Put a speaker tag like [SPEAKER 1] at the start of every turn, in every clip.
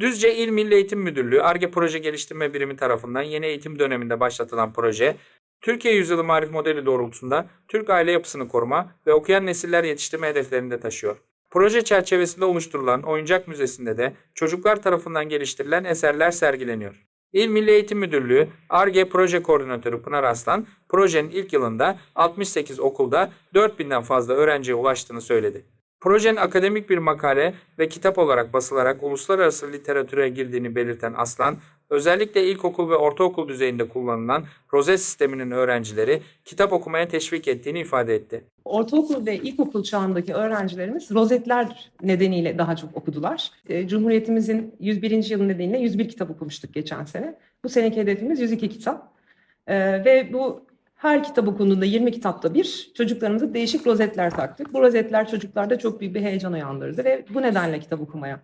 [SPEAKER 1] Düzce İl Milli Eğitim Müdürlüğü ARGE Proje Geliştirme Birimi tarafından yeni eğitim döneminde başlatılan proje, Türkiye Yüzyılı Marif Modeli doğrultusunda Türk aile yapısını koruma ve okuyan nesiller yetiştirme hedeflerini de taşıyor. Proje çerçevesinde oluşturulan Oyuncak Müzesi'nde de çocuklar tarafından geliştirilen eserler sergileniyor. İl Milli Eğitim Müdürlüğü ARGE Proje Koordinatörü Pınar Aslan, projenin ilk yılında 68 okulda 4000'den fazla öğrenciye ulaştığını söyledi. Projenin akademik bir makale ve kitap olarak basılarak uluslararası literatüre girdiğini belirten Aslan, özellikle ilkokul ve ortaokul düzeyinde kullanılan rozet sisteminin öğrencileri kitap okumaya teşvik ettiğini ifade etti.
[SPEAKER 2] Ortaokul ve ilkokul çağındaki öğrencilerimiz rozetler nedeniyle daha çok okudular. E, Cumhuriyetimizin 101. yılı nedeniyle 101 kitap okumuştuk geçen sene. Bu seneki hedefimiz 102 kitap. E, ve bu her kitap okunduğunda 20 kitapta bir çocuklarımıza değişik rozetler taktık. Bu rozetler çocuklarda çok büyük bir heyecan uyandırdı ve bu nedenle kitap okumaya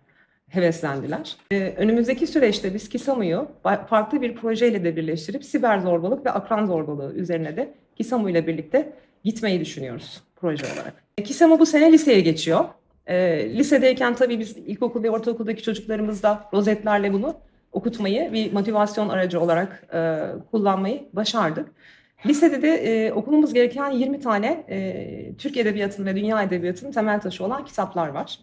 [SPEAKER 2] heveslendiler. Ee, önümüzdeki süreçte biz KİSAMU'yu farklı bir projeyle de birleştirip siber zorbalık ve akran zorbalığı üzerine de KİSAMU ile birlikte gitmeyi düşünüyoruz proje olarak. E, KİSAMU bu sene liseye geçiyor. E, lisedeyken tabii biz ilkokul ve ortaokuldaki çocuklarımızda rozetlerle bunu okutmayı bir motivasyon aracı olarak e, kullanmayı başardık. Lisede de e, okumamız gereken 20 tane e, Türk Edebiyatı'nın ve Dünya Edebiyatı'nın temel taşı olan kitaplar var.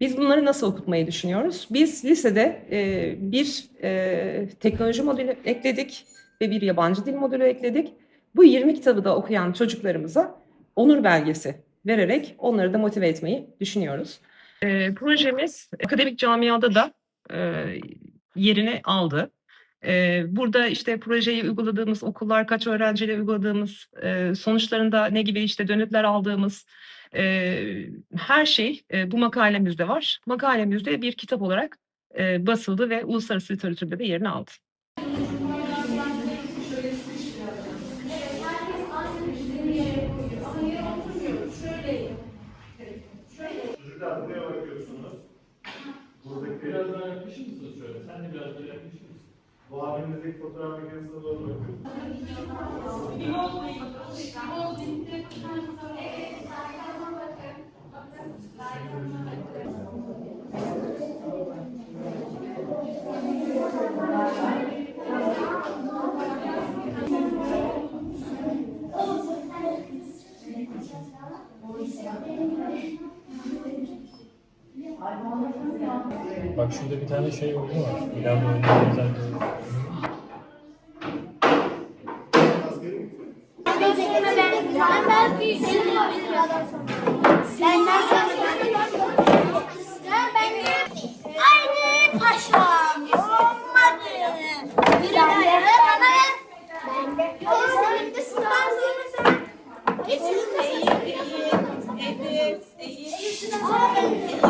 [SPEAKER 2] Biz bunları nasıl okutmayı düşünüyoruz? Biz lisede e, bir e, teknoloji modülü ekledik ve bir yabancı dil modülü ekledik. Bu 20 kitabı da okuyan çocuklarımıza onur belgesi vererek onları da motive etmeyi düşünüyoruz. E, projemiz akademik camiada da e, yerini aldı. E, burada işte projeyi uyguladığımız okullar, kaç öğrenciyle uyguladığımız, e, sonuçlarında ne gibi işte dönütler aldığımız, e, her şey e, bu makalemizde var. Makalemizde bir kitap olarak e, basıldı ve uluslararası literatürde de yerini aldı.
[SPEAKER 3] Çocuklar buraya bakıyorsunuz. Buradaki
[SPEAKER 4] Biraz daha yaklaşır şöyle? Sen de biraz daha yaklaşır mısın?
[SPEAKER 3] Bu abimizdeki fotoğraf makinesine doğru.
[SPEAKER 4] Bak şurada bir tane şey oyunu var. Benzer bir oyun.
[SPEAKER 5] Ben belki seni yalan Senden sonra ben ben Aynı paşam. Olmadı. Bir ayrı bana ver. Ben de. Sen de sen de. Geçin. Evet. Evet.